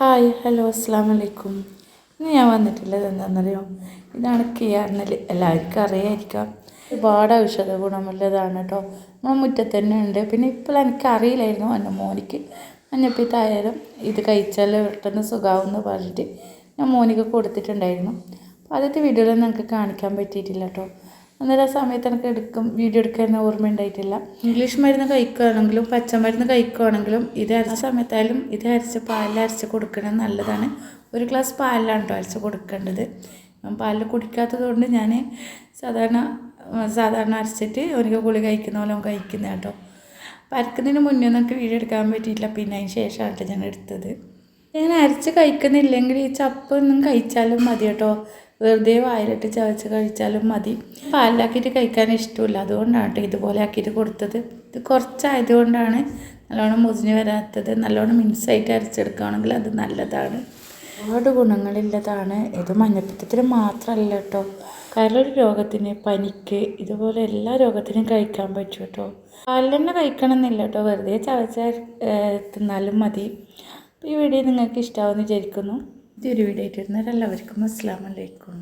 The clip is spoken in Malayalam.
ഹായ് ഹലോ അസ്സാം വലൈക്കും ഇന്ന് ഞാൻ വന്നിട്ടുള്ളത് എന്താണെന്നറിയോ ഇതാണ് കിയാർന്നൽ എല്ലാവർക്കും അറിയായിരിക്കാം. ഒരുപാട് ഔഷധ ഗുണമുള്ളതാണ് കേട്ടോ. നമ്മളെ മുറ്റത്ത് തന്നെ ഉണ്ട്. പിന്നെ ഇപ്പോൾ എനിക്ക് അറിയില്ലായിരുന്നു എന്റെ മോനിക്ക് മഞ്ഞപ്പിത്തായാലും ഇത് കഴിച്ചാൽ പെട്ടെന്ന് സുഖാവും എന്ന് പറഞ്ഞിട്ട് ഞാൻ മോനിക്ക് കൊടുത്തിട്ടുണ്ടായിരുന്നു. അപ്പോൾ ആദ്യത്തെ വീഡിയോയിൽ നിങ്ങൾക്ക് കാണിക്കാൻ പറ്റിയിട്ടില്ല കേട്ടോ. അന്നേരം ആ സമയത്ത് എനിക്ക് എടുക്കും വീഡിയോ എടുക്കാൻ ഓർമ്മ ഉണ്ടായിട്ടില്ല. ഇംഗ്ലീഷ് മരുന്ന് കഴിക്കുകയാണെങ്കിലും പച്ചമരുന്ന് കഴിക്കുകയാണെങ്കിലും ഇത് അരച്ച സമയത്തായാലും ഇത് അരച്ച് പാലിൽ അരച്ച് കൊടുക്കണം നല്ലതാണ്. ഒരു ഗ്ലാസ് പാലിലാണ് കേട്ടോ അരച്ച് കൊടുക്കേണ്ടത്. പാലിൽ കുടിക്കാത്തത് കൊണ്ട് ഞാൻ സാധാരണ സാധാരണ അരച്ചിട്ട് ഒരിക്കൽ ഗുളി കഴിക്കുന്ന പോലെ കഴിക്കുന്ന കേട്ടോ പരക്കുന്നതിന് മുന്നേ നമുക്ക് വീഡിയോ എടുക്കാൻ പറ്റിയിട്ടില്ല. പിന്നെ അതിന് ശേഷമാണ് ഞാൻ എടുത്തത്. ഞാൻ അരച്ച് കഴിക്കുന്നില്ലെങ്കിൽ ഈ ചപ്പൊന്നും കഴിച്ചാലും മതി കേട്ടോ വെറുതെ വായിലിട്ട് ചവച്ച് കഴിച്ചാലും മതി. പാലിലാക്കിയിട്ട് കഴിക്കാൻ ഇഷ്ടമില്ല. അതുകൊണ്ടാണ് കേട്ടോ ഇതുപോലെ ആക്കിയിട്ട് കൊടുത്തത്. ഇത് കുറച്ചായതുകൊണ്ടാണ് നല്ലോണം മുറിഞ്ഞ് വരാത്തത്. നല്ലോണം മിൻസായിട്ട് അരച്ചെടുക്കുകയാണെങ്കിൽ അത് നല്ലതാണ്. ഒരുപാട് ഗുണങ്ങളുള്ളതാണ് ഇത് മഞ്ഞപ്പിത്തത്തിന് മാത്രമല്ല കേട്ടോ കരളൊരു രോഗത്തിന് പനിക്ക് ഇതുപോലെ എല്ലാ രോഗത്തിനും കഴിക്കാൻ പറ്റും കേട്ടോ പാലിലെണ്ണ തന്നെ കഴിക്കണം എന്നില്ല കേട്ടോ വെറുതെ ചവച്ച തിന്നാലും മതി. അപ്പോൾ ഈ വീഡിയോ നിങ്ങൾക്ക് ഇഷ്ടമാവുമെന്ന് വിചാരിക്കുന്നു. ഇതൊരു വീഡിയോ ആയിട്ട് വരുന്നവരെല്ലാവർക്കും അസ്സാം വലൈക്കും